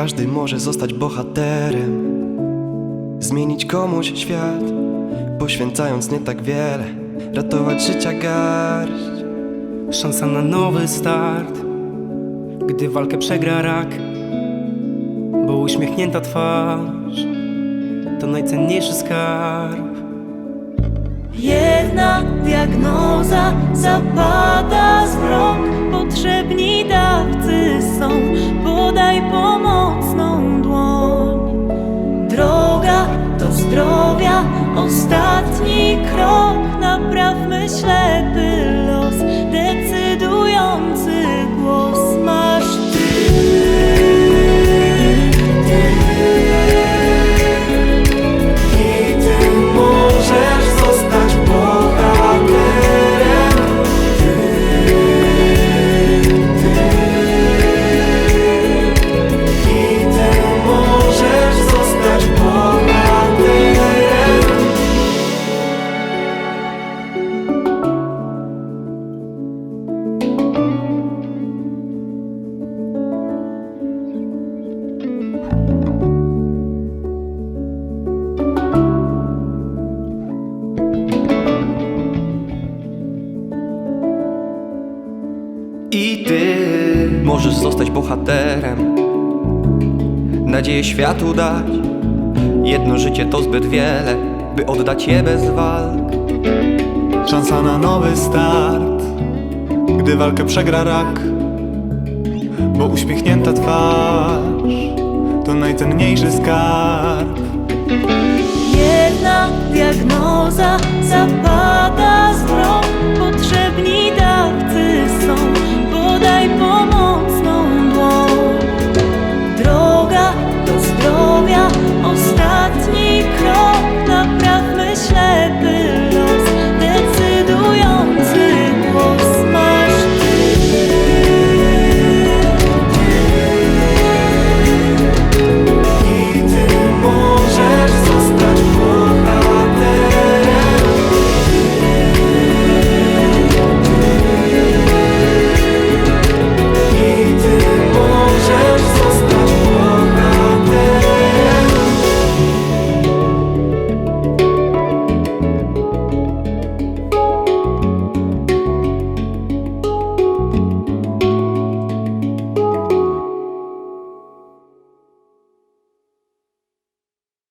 Każdy może zostać bohaterem, zmienić komuś świat, poświęcając nie tak wiele, ratować życia garść. Szansa na nowy start, gdy walkę przegra rak, bo uśmiechnięta twarz to najcenniejszy skarb. Jedna diagnoza zapada Ostatni krok Naprawmy I ty możesz zostać bohaterem, nadzieję światu dać. Jedno życie to zbyt wiele, by oddać je bez walk. Szansa na nowy start, gdy walkę przegra rak. Bo uśmiechnięta twarz to najcenniejszy skarb. Jedna diagnoza zapada